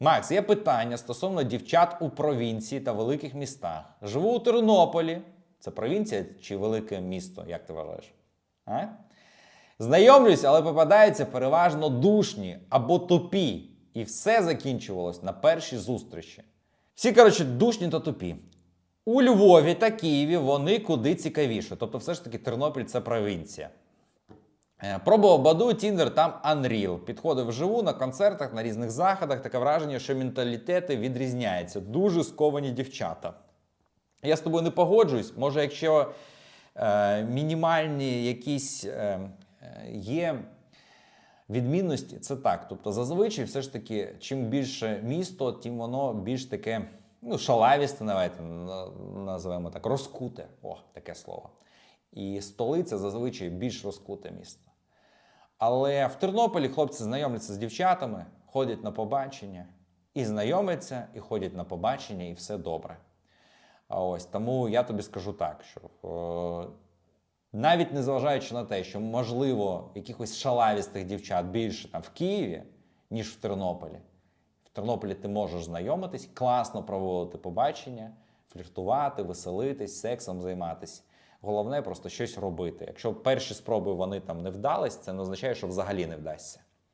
Макс, є питання стосовно дівчат у провінції та великих містах. Живу у Тернополі. Це провінція чи велике місто, як ти вважаєш? А? Знайомлюсь, але попадаються переважно душні або тупі. І все закінчувалось на першій зустрічі. Всі, коротше, душні та тупі. У Львові та Києві вони куди цікавіше. Тобто, все ж таки, Тернопіль це провінція. Е, Пробував Баду, Тіндер, там Unreal. Підходив вживу на концертах, на різних заходах. Таке враження, що менталітети відрізняються. Дуже сковані дівчата. Я з тобою не погоджуюсь. Може, якщо е, мінімальні якісь е, е, є відмінності, це так. Тобто, зазвичай, все ж таки, чим більше місто, тим воно більш таке, ну, шалавісте, давайте називаємо так, розкуте. О, таке слово. І столиця зазвичай більш розкуте місто. Але в Тернополі хлопці знайомляться з дівчатами, ходять на побачення, і знайомляться, і ходять на побачення, і все добре. А ось тому я тобі скажу так, що е, навіть незважаючи на те, що можливо якихось шалавістих дівчат більше там в Києві, ніж в Тернополі. В Тернополі ти можеш знайомитись, класно проводити побачення, фліртувати, веселитись, сексом займатися. Головне просто щось робити. Якщо перші спроби вони там не вдались, це не означає, що взагалі не вдасться.